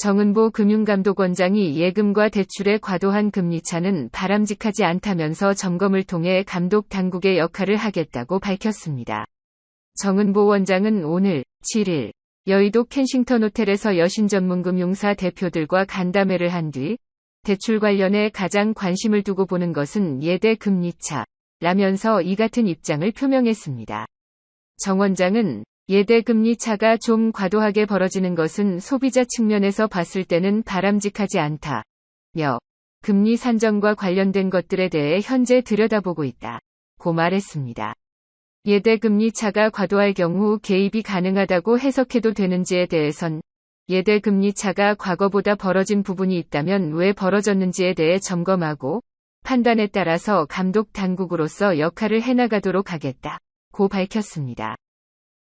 정은보 금융감독원장이 예금과 대출의 과도한 금리차는 바람직하지 않다면서 점검을 통해 감독 당국의 역할을 하겠다고 밝혔습니다. 정은보 원장은 오늘 7일 여의도 켄싱턴 호텔에서 여신전문금융사 대표들과 간담회를 한 뒤 대출 관련해 가장 관심을 두고 보는 것은 예대 금리차 라면서 이 같은 입장을 표명했습니다. 정 원장은 예대 금리 차가 좀 과도하게 벌어지는 것은 소비자 측면에서 봤을 때는 바람직하지 않다. 며 금리 산정과 관련된 것들에 대해 현재 들여다보고 있다. 고 말했습니다. 예대 금리 차가 과도할 경우 개입이 가능하다고 해석해도 되는지에 대해선 예대 금리 차가 과거보다 벌어진 부분이 있다면 왜 벌어졌는지에 대해 점검하고 판단에 따라서 감독 당국으로서 역할을 해나가도록 하겠다. 고 밝혔습니다.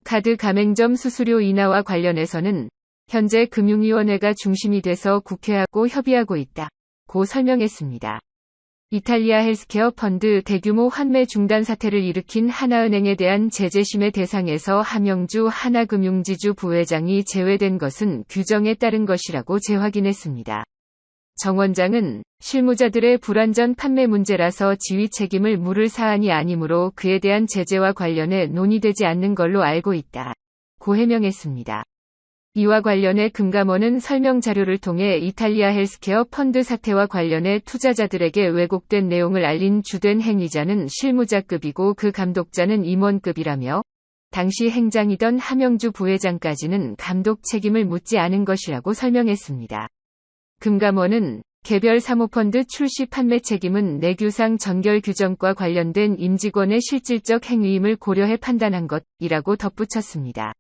카드 가맹점 수수료 인하와 관련해서는 현재 금융위원회가 중심이 돼서 국회하고 협의하고 있다. 고 설명했습니다. 이탈리아 헬스케어 펀드 대규모 환매 중단 사태를 일으킨 하나은행에 대한 제재심의 대상에서 함영주 하나금융지주 부회장이 제외된 것은 규정에 따른 것이라고 재확인했습니다. 정 원장은 실무자들의 불완전 판매 문제라서 지휘 책임을 물을 사안이 아니므로 그에 대한 제재와 관련해 논의되지 않는 걸로 알고 있다. 고 해명했습니다. 이와 관련해 금감원은 설명 자료를 통해 이탈리아 헬스케어 펀드 사태와 관련해 투자자들에게 왜곡된 내용을 알린 주된 행위자는 실무자급이고 그 감독자는 임원급이라며 당시 행장이던 함영주 부회장까지는 감독 책임을 묻지 않은 것이라고 설명했습니다. 금감원은 개별 사모펀드 출시 판매 책임은 내규상 전결 규정과 관련된 임직원의 실질적 행위임을 고려해 판단한 것이라고 덧붙였습니다.